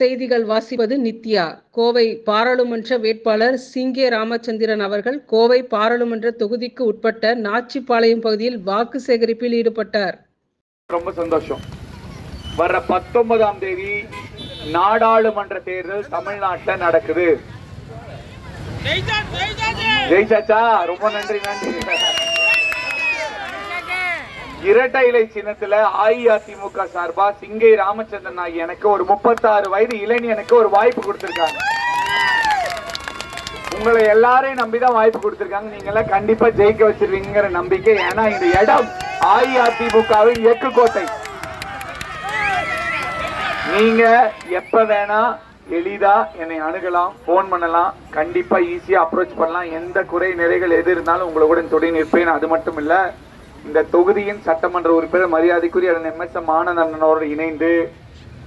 செய்திகள் வாசிப்பது நித்யா. கோவை பாராளுமன்ற வேட்பாளர் சிங்கே ராமச்சந்திரன் அவர்கள் கோவை பாராளுமன்ற தொகுதிக்கு உட்பட்ட நாச்சிபாளையம் பகுதியில் வாக்கு சேகரிப்பில் ஈடுபட்டார். ரொம்ப சந்தோஷம். வர்ற பத்தொன்பதாம் தேதி நாடாளுமன்ற தேர்தல் தமிழ்நாட்டுல நடக்குது. ஜெயிச்சாச்சா ரொம்ப நன்றி நன்றி. இரட்டை இலை சின்னத்துல அஇஅதிமுக சார்பா சிங்கை ராமச்சந்திரன் ஆகிய எனக்கு ஒரு முப்பத்தாறு வயது இளைஞனுக்கு ஒரு வாய்ப்பு கொடுத்திருக்காங்க. உங்களை எல்லாரையும் நம்பிதான் வாய்ப்பு கொடுத்திருக்காங்க. நீங்க எல்லாம் கண்டிப்பா ஜெயிக்க வச்சிருவீங்கிற நம்பிக்கை. ஏன்னா இந்த இடம் அஇஅதிமுகவின் எக்கு கோட்டை. நீங்க எப்ப வேணா எளிதா என்னை அணுகலாம் போன் பண்ணலாம். கண்டிப்பா ஈஸியா அப்ரோச் பண்ணலாம். எந்த குறை நிறைகள் எது இருந்தாலும் உங்களுடன் துணை நிற்பேன். அது மட்டும் இல்லை இந்த தொகுதியின் சட்டமன்ற உறுப்பினர் மரியாதைக்குரிய எம் எஸ் எம் ஆனந்தனோடு இணைந்து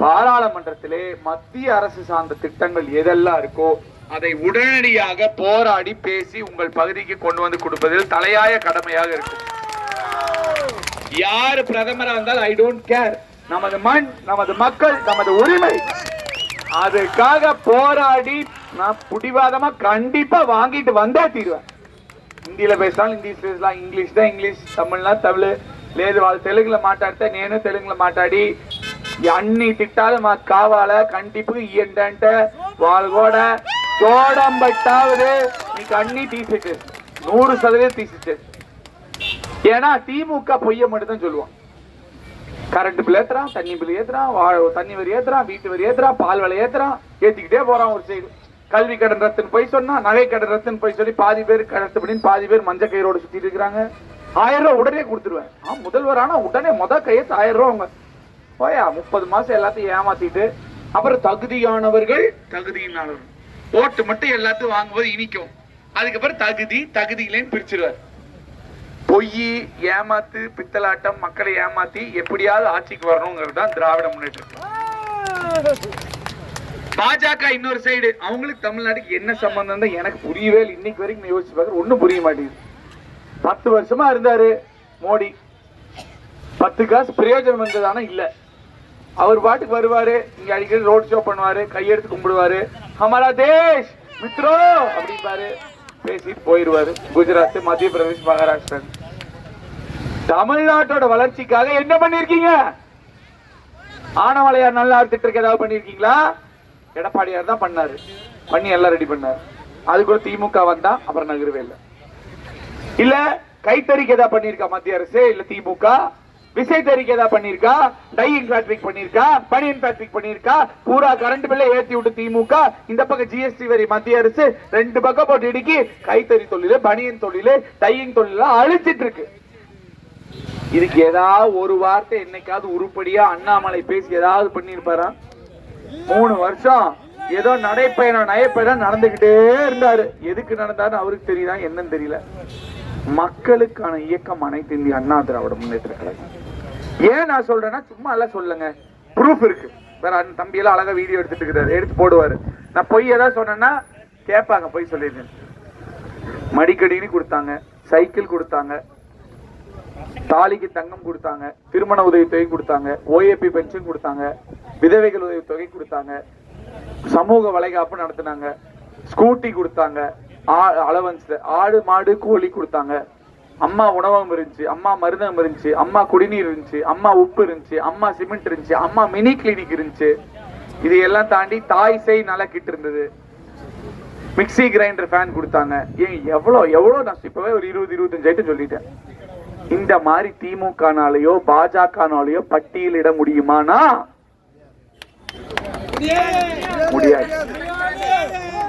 பாராளுமன்றத்திலே மத்திய அரசு சார்ந்த திட்டங்கள் எதெல்லாம் இருக்கோ அதை உடனடியாக போராடி பேசி உங்கள் பகுதிக்கு கொண்டு வந்து கொடுப்பதில் தலையாய கடமையாக இருக்கும். யார் பிரதமராக இருந்தால் ஐ டோன்ட் கேர் நமது மண் நமது மக்கள் நமது உரிமை. அதுக்காக போராடி நான் புடிவாதமா கண்டிப்பா வாங்கிட்டு வந்தே தீர்வேன். హిందీలో పేసినాళ్ళు హిందీ పేసலாம் ఇంగ్లీష్ దా ఇంగ్లీష్ తమిళనా తమిళ లేదు వాళ్ళు తెలుగులో మాట్లాడితే నేను తెలుగులో మాట్లాడి అన్ని తిట్టాలు మాకు కావాలా కంటిపు ఏంటంటే వాళ్ళు కూడా చూడం బట్టావుడు నీకు అన్నీ తీసేసేసి నూరు சதவீதம் తీసేసేసి ஏன்னா திமுக பொய்ய மட்டும் தான் சொல்லுவான் கரண்ட் பில் ஏத்துறான் தண்ணி பில் ஏத்துறான் தண்ணி வரி ஏத்துறான் வீட்டு வரி ஏத்துறான் பால் விலை ஏத்துறான் ஏத்திக்கிட்டே போறான் ஒரு சைடு கல்வி கடன் ரத்துன்னு போய் சொன்னா நகை கடன் ரத்துன்னு போய் சொல்லி பாதி பேர் கடத்தப்படின்னு பாதி பேர் மஞ்சள் கயிறோட சுத்திட்டு இருக்கிறாங்க. ஆயிரம் ரூபாய் உடனே கொடுத்துருவேன். ஆ முதல்வர் ஆனா உடனே முத கையத்து ஆயிரம் ரூபாய் அவங்க. போயா முப்பது மாசம் எல்லாத்தையும் ஏமாத்திட்டு அப்புறம் தகுதியானவர்கள் தகுதியினானவர்கள் ஓட்டு மட்டும் எல்லாத்தையும் வாங்கும்போது இனிக்கும். அதுக்கப்புறம் தகுதி தகுதி இல்லைன்னு பிரிச்சிருவார். பொய் ஏமாத்து பித்தலாட்டம் மக்களை ஏமாத்தி எப்படியாவது ஆட்சிக்கு வரணுங்கிறது தான் திராவிட முன்னேற்றம் பாஜக இன்னொரு சைடு அவங்களுக்கு தமிழ்நாட்டுக்கு என்ன சம்பந்தம் தான் எனக்கு புரியவே இல்லை. இன்னைக்கு வரைக்கும் நான் யோசிச்சு பார்க்குறேன். ஒன்றும் புரிய மாட்டேங்குது. பத்து வருஷமா இருந்தாரு மோடி. பத்து காசு பிரயோஜனம் வந்ததானா இல்லை. அவர் பாட்டுக்கு வருவாரு இங்க அடிக்கடி ரோட் ஷோ பண்ணுவாரு கையெடுத்து கும்பிடுவாரு. ஹமாரா தேஷ் மித்ரோ அப்படிம்பாரு. பேசிட்டு போயிடுவாரு குஜராத் மத்திய பிரதேஷ் மகாராஷ்டிரன் தமிழ்நாட்டோட வளர்ச்சிக்காக என்ன பண்ணிருக்கீங்க? ஆனவளையார் நல்லா திட்டத்துக்கு ஏதாவது பண்ணிருக்கீங்களா? எடப்பாடியார் தான் பண்ணாரு. பண்ணி எல்லாம் ரெடி பண்ணாரு. அதுக்குள்ள திமுக வந்தா அப்புறம் நகரவே இல்லை. இல்ல கைத்தறிக்கு ஏதாவது பண்ணிருக்கா மத்திய அரசு? இல்ல திமுக? விசைத்தறிக்கு ஏதாவது பண்ணிருக்கா? டையிங் ஃபேக்டரிக் பண்ணிருக்கா? பனியன் ஃபேக்டரிக் பண்ணிருக்கா? பூரா கரண்ட் பில்ல ஏத்தி விட்டு திமுக இந்த பக்கம் ஜிஎஸ்டி வரி மத்திய அரசு ரெண்டு பக்கம் போட்டு இடுக்கி கைத்தறி தொழிலு பனியன் தொழிலு டையிங் தொழிலா அழிச்சிட்டு இருக்கு. இதுக்கு ஏதாவது ஒரு வார்த்தை என்னைக்காவது உருப்படியா அண்ணாமலை பேசி ஏதாவது பண்ணிருப்பாரா? மூணு வருஷம் ஏதோ நடைப்பயணம் நயப்பயணம் நடந்துகிட்டே இருந்தாரு. எதுக்கு நடந்தாரு அவருக்கு தெரியுதா? என்னன்னு தெரியல. மக்களுக்கான இயக்கம் அனைத்து இந்திய அண்ணா திராவிட முன்னேற்ற கழகம். ஏன் நான் சொல்றேன்னா சும்மா எல்லாம் சொல்லுங்க. ப்ரூஃப் இருக்கு. வேற அண்ணன் தம்பி எல்லாம் அழகா வீடியோ எடுத்துட்டு இருக்கிறாரு எடுத்து போடுவாரு. நான் பொய் ஏதாவது சொன்னேன்னா கேட்பாங்க பொய் சொல்லியிருந்தேன் மடிக்கடினு கொடுத்தாங்க. சைக்கிள் கொடுத்தாங்க. தாலிக்கு தங்கம் கொடுத்தாங்க. திருமண உதவித்தொகை கொடுத்தாங்க. ஓஏபி பென்ஷன் கொடுத்தாங்க. விதவைகள் உதவித்தொகை கொடுத்தாங்க. சமூக வளைகாப்பு நடத்தினாங்க. ஸ்கூட்டி கொடுத்தாங்க. அலவன்ஸ் ஆடு மாடு கோழி கொடுத்தாங்க. அம்மா உணவகம் இருந்துச்சு. அம்மா மருந்தகம் இருந்துச்சு. அம்மா குடிநீர் இருந்துச்சு. அம்மா உப்பு இருந்துச்சு. அம்மா சிமெண்ட் இருந்துச்சு. அம்மா மினி கிளினிக் இருந்துச்சு. இது எல்லாம் தாண்டி தாய் செய் நலக்கிட்டு இருந்தது. மிக்ஸி கிரைண்டர் ஃபேன் கொடுத்தாங்க. ஏன் எவ்வளோ எவ்வளோ நான் இப்பவே ஒரு இருபது இருபத்தஞ்சாயிட்டு சொல்லிட்டேன். இந்த மாதிரி திமுகனாலேயோ பாஜகனாலேயோ பட்டியலிட முடியுமானா? முடியாது.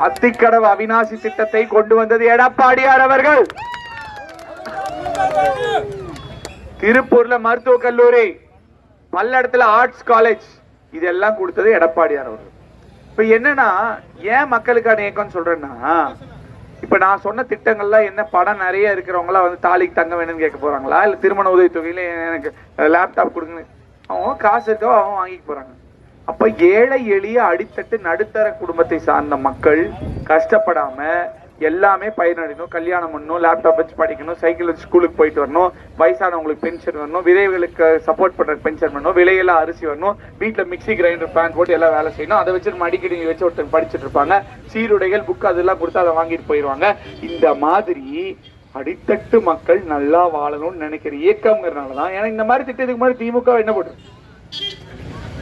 அத்திக்கடவு அவிநாசி திட்டத்தை கொண்டு வந்தது எடப்பாடியார் அவர்கள். திருப்பூர்ல மருத்துவக் கல்லூரி பல்லடத்துல ஆர்ட்ஸ் காலேஜ் இதெல்லாம் கொடுத்தது எடப்பாடியார் அவர்கள். இப்ப என்னன்னா ஏன் மக்களுக்கான இயக்கம்னு சொல்றேன்னா இப்ப நான் சொன்ன திட்டங்கள்லாம் என்ன படம் நிறைய இருக்கிறவங்களா வந்து தாலிக்கு தங்க வேணும்னு கேட்க போறாங்களா? இல்ல திருமண உதவி தொகையில எனக்கு லேப்டாப் கொடுங்க அவங்க காசு இருக்கோ அவங்க வாங்கிக்க போறாங்க. அப்ப ஏழை எளிய அடித்தட்டு நடுத்தர குடும்பத்தை சார்ந்த மக்கள் கஷ்டப்படாம எல்லாமே பயனடையணும் கல்யாணம் பண்ணணும் லேப்டாப் வச்சு படிக்கணும் சைக்கிள் வச்சு ஸ்கூலுக்கு போயிட்டு வரணும் வயசானவங்களுக்கு பென்ஷன் வரணும் விதைகளுக்கு சப்போர்ட் பண்ற பென்ஷன் வரணும் விலையெல்லாம் அரிசி வரணும் வீட்டில் மிக்ஸி கிரைண்டர் ஃபேன் போட்டு எல்லாம் வேலை செய்யணும் அதை வச்சு மடிக்கடி வச்சு ஒருத்தர் படிச்சுட்டு இருப்பாங்க சீருடைகள் புக் அதெல்லாம் கொடுத்து அதை வாங்கிட்டு போயிடுவாங்க இந்த மாதிரி அடித்தட்டு மக்கள் நல்லா வாழணும்னு நினைக்கிற இயக்கம்ங்கிறனால தான் ஏன்னா இந்த மாதிரி திட்டத்துக்கு முன்னாடி திமுக என்ன போட்டு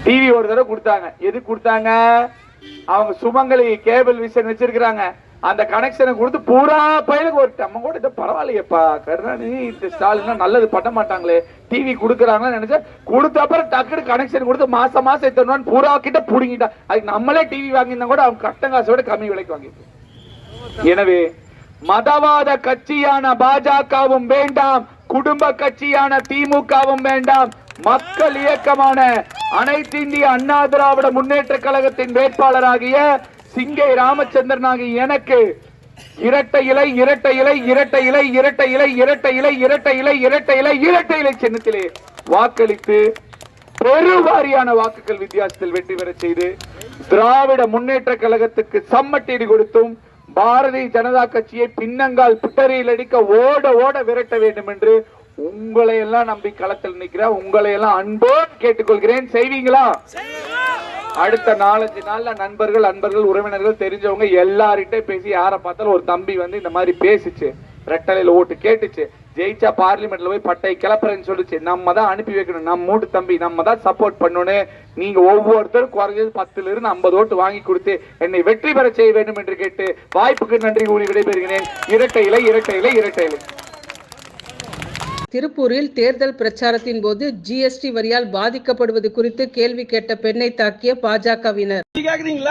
டிவி ஒரு தடவை கொடுத்தாங்க. எது கொடுத்தாங்க? அவங்க சுமங்கலி கேபிள் விஷன் வச்சிருக்கிறாங்க. அந்த கனெக்ஷனை கொடுத்து பூரா பயிலுக்கு ஒரு நம்ம கூட இது பரவாயில்லையப்பா கருணாநிதி இந்த ஸ்டாலின் நல்லது பண்ண மாட்டாங்களே. டிவி கொடுக்குறாங்கன்னு நினைச்சா கொடுத்த அப்புறம் டக்குனு கனெக்ஷன் கொடுத்து மாசம் மாசம் எத்தனை பூரா கிட்ட பிடுங்கிட்டா. அதுக்கு நம்மளே டிவி வாங்கியிருந்தா கூட அவங்க கட்டம் காசோட கம்மி விலைக்கு வாங்கிட்டு எனவே மதவாத கட்சியான பாஜகவும் வேண்டாம் குடும்ப கட்சியான திமுகவும் வேண்டாம் மக்கள் இயக்கமான அனைத்து இந்திய அண்ணா திராவிட முன்னேற்ற கழகத்தின் வேட்பாளராகிய சிங்கை ராமச்சந்திரன் ஆகிய எனக்கு இரட்டை இலை இரட்டை இலை இரட்டை இலை இரட்டை இலை இரட்டை இலை இரட்டை இலை இரட்டை இலை இரட்டை இலை சின்னத்திலே வாக்களித்து பெருவாரியான வாக்குகள் வித்தியாசத்தில் வெற்றி பெறச் செய்து திராவிட முன்னேற்ற கழகத்துக்கு சம்மட்டீடு கொடுத்தும் பாரதிய ஜனதா கட்சியை பின்னங்கால் புட்டரியில் அடிக்க ஓட ஓட விரட்ட வேண்டும் என்று உங்களை எல்லாம் நம்பி களத்தில் நிற்கிறேன் உங்களை எல்லாம் அன்போடு கேட்டுக்கொள்கிறேன். செய்வீங்களா? அடுத்த நாலஞ்சு நாள்ல நண்பர்கள் அன்பர்கள் உறவினர்கள் தெரிஞ்சவங்க எல்லார்கிட்டே பேசி யாரை பார்த்தாலும் ஒரு தம்பி வந்து இந்த மாதிரி பேசிச்சு. ரெட்டலையில ஓட்டு கேட்டுச்சு. ஜெயிச்சா பார்லிமெண்ட்ல போய் பட்டை கிளப்புறேன்னு சொல்லிச்சு. நம்ம தான் அனுப்பி வைக்கணும். நம்ம மூட்டு தம்பி நம்ம தான் சப்போர்ட் பண்ணணும் நீங்க ஒவ்வொருத்தரும் குறைஞ்சது பத்துல இருந்து ஐம்பது ஓட்டு வாங்கி கொடுத்து என்னை வெற்றி பெற செய்ய வேண்டும் என்று கேட்டு வாய்ப்புக்கு நன்றி கூறி விடைபெறுகிறேன். இரட்டை இலை இரட்டை இலை இரட்டை இலை திருப்பூரில் தேர்தல் பிரச்சாரத்தின் போது ஜிஎஸ்டி வரியால் பாதிக்கப்படுவது குறித்து கேள்வி கேட்ட பெண்ணை தாக்கிய பாஜகவினர். எப்படி நீங்க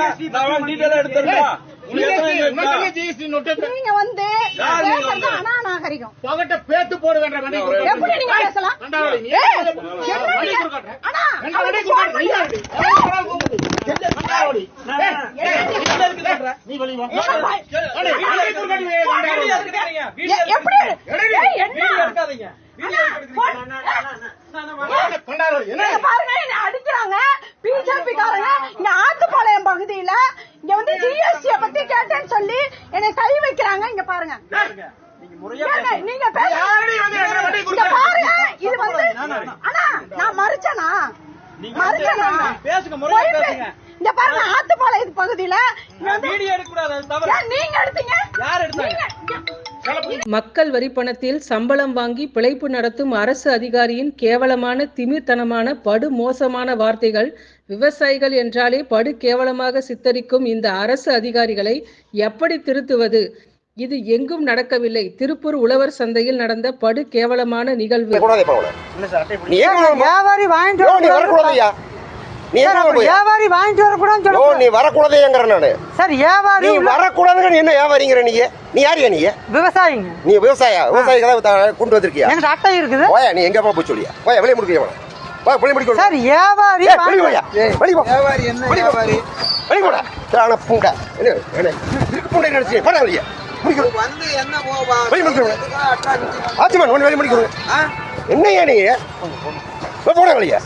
பாருங்க அடிக்கிறாங்க பிஜேபி காரங்க இங்க ஆத்துப்பாளையம் பகுதியில இங்க வந்து ஜிஎஸ்டிய பத்தி கேட்டேன்னு சொல்லி என்னை கை வைக்கிறாங்க இங்க பாருங்க நீங்க பாருங்க இது வந்து நான் மறுச்சனா மறுச்சனா பேசுங்க முறையா ஆத்துப்பாளையம் பகுதியில வீடியோ எடுக்க எடுத்தீங்க? யார் எடுத்தாங்க? மக்கள் வரி பணத்தில் சம்பளம் வாங்கி பிழைப்பு நடத்தும் அரசு அதிகாரியின் கேவலமான திமிர்த்தனமான படு மோசமான வார்த்தைகள் விவசாயிகள் என்றாலே படு கேவலமாக சித்தரிக்கும் இந்த அரசு அதிகாரிகளை எப்படி திருத்துவது? இது எங்கும் நடக்கவில்லை. திருப்பூர் உழவர் சந்தையில் நடந்த படு கேவலமான நிகழ்வு. நீ? வியாபாரி வாங்கிட்டு வரக்கூடாதுன்னு சொல்ல நீ வரக்கூடாதேங்கிற நானு. சார் வியாபாரி நீ வரக்கூடாதுங்க என்ன வியாபாரிங்கிற நீ? நீ யாரியா நீ? விவசாயிங்க. நீ விவசாய? விவசாயி கதை கொண்டு வந்திருக்கியா? அட்டை இருக்குது. போயா நீ? எங்க போய் சொல்லியா? போயா வெளியே முடிக்க வா வெளியே முடிக்க சார் வியாபாரி வெளியே போயா. வெளியே போ. வியாபாரி என்ன வியாபாரி? வெளியே போடா. சார், ஆனா பூண்டா. என்ன என்ன? பூண்டை நினைச்சு போடா வெளியே. முடிக்கணும் வந்து என்ன வெளியே ஒன்று வெளியே முடிக்கணும் என்னையா நீ? போடா வெளியே.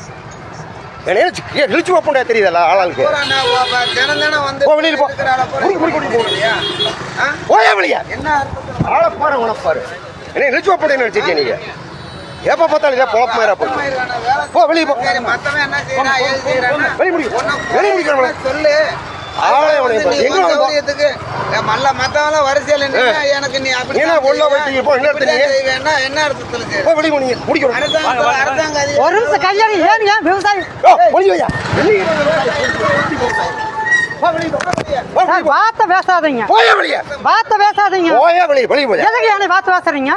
ஏன்னா இழிச்சு போண்டா தெரியுதல்ல ஆளாளுக்கு. வெளியில் போயா வெளியா? என்ன ஆளை உனப்பாரு என்ன இழிச்சு போண்டேன்னு நினச்சிருக்கீங்க நீங்கள் எப்போ பார்த்தாலும் இதே பொழப்பு மாதிரி போகும் போ வெளியே போ. வெளியே முடியும் வெளியே முடிக்கிறவங்களே சொல்லு. மல்ல மத்தவெல்லாம் வரிசையில் எனக்கு நீ அப்படி உள்ள போய் இப்போ என்ன எடுத்துறீங்க என்ன அர்த்தத்துல போய் வெளிய போனீங்க முடிக்கிறோம் அரசாங்க ஒரு நிமிஷம் ஏன் ஏன் வார்த்தை பேசாதீங்க. வார்த்தை பேசாதீங்க. எதுக்கு என்ன வார்த்தை பேசுறீங்க?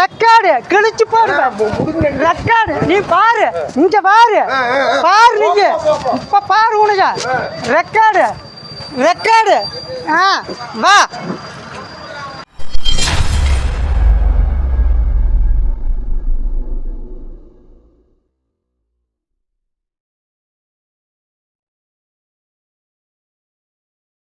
ரெக்கார்டு கிழிச்சு போடுவேன் ரெக்கார்டு நீ பாரு. இங்க பாரு. பாரு நீங்க. இப்ப பாரு உனக்கு. ரெக்கார்டு ரெக்கார்டு ஆ வா.